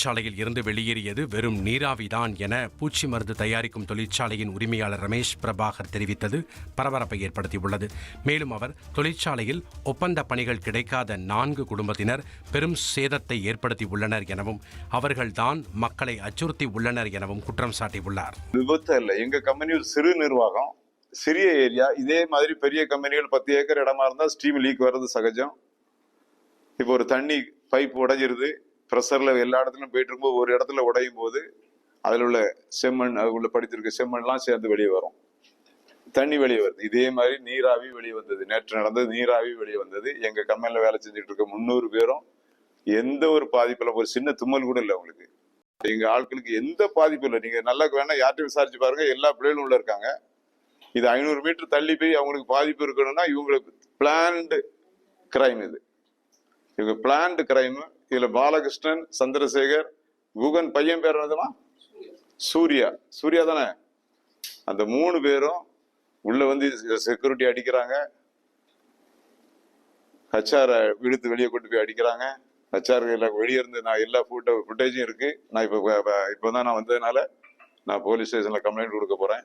தொழிற்சாலையில் இருந்து வெளியேறியது வெறும் நீராவிதான் என பூச்சி மருந்து தயாரிக்கும் தொழிற்சாலையின் உரிமையாளர் ரமேஷ் பிரபாகர் தெரிவித்தது பரபரப்பை ஏற்படுத்தியுள்ளது. மேலும் அவர் தொழிற்சாலையில் ஒப்பந்த பணிகள் கிடைக்காத நான்கு குடும்பத்தினர் பெரும் சேதத்தை ஏற்படுத்தி உள்ளனர் எனவும் அவர்கள்தான் மக்களை அச்சுறுத்தி உள்ளனர் எனவும் குற்றம் சாட்டியுள்ளார். விபத்து இல்லை எங்க கம்பெனி ஒரு சிறு நிர்வாகம். சிறிய ஏரியா. இதே மாதிரி பெரிய கம்பெனிகள் பத்து ஏக்கர் இடமா இருந்தால் ஸ்டீம் லீக் வர்றது சகஜம். இப்போ ஒரு தண்ணி பைப் உடைஞ்சிருது. ப்ரெஷரில் எல்லா இடத்துலையும் போயிட்டு இருக்கும்போது ஒரு இடத்துல உடையும் போது அதில் உள்ள செம்மண் அதுக்குள்ள படித்திருக்க செம்மண்லாம் சேர்ந்து வெளியே வரும். தண்ணி வெளியே வருது. இதே மாதிரி நீராவி வெளியே வந்தது. நேற்று நடந்தது நீராவி வெளியே வந்தது. எங்கள் கம்பெனியில் வேலை செஞ்சுட்டு இருக்க முந்நூறு பேரும் எந்த ஒரு பாதிப்பில் ஒரு சின்ன தும்மல் கூட இல்லை உங்களுக்கு எங்கள் ஆட்களுக்கு எந்த பாதிப்பும் இல்லை. நீங்கள் நல்லா வேணா யார்ட்டையும் விசாரிச்சு பாருங்க. எல்லா பிள்ளைகளும் உள்ள இருக்காங்க. இது ஐநூறு மீட்டர் தள்ளி போய் அவங்களுக்கு பாதிப்பு இருக்கணும்னா இவங்களுக்கு பிளான்டு கிரைம் இது. இவங்க பிளான்டு கிரைம் இதுல பாலகிருஷ்ணன் சந்திரசேகர் குகன் பையன் பேர் என்னதுமா? சூர்யா. சூர்யா தானே? அந்த மூணு பேரும் உள்ள வந்து செக்யூரிட்டி அடிக்கிறாங்க. ஹச்ஆர் இழுத்து வெளியே கொண்டு போய் அடிக்கிறாங்க. ஹச்ஆர் வெளியே இருந்து நான் எல்லா ஃபுட்டோ ஃபுட்டேஜும் இருக்கு. நான் இப்போ இப்போ தான் நான் வந்ததுனால நான் போலீஸ் ஸ்டேஷன்ல கம்ப்ளைண்ட் கொடுக்க போறேன்.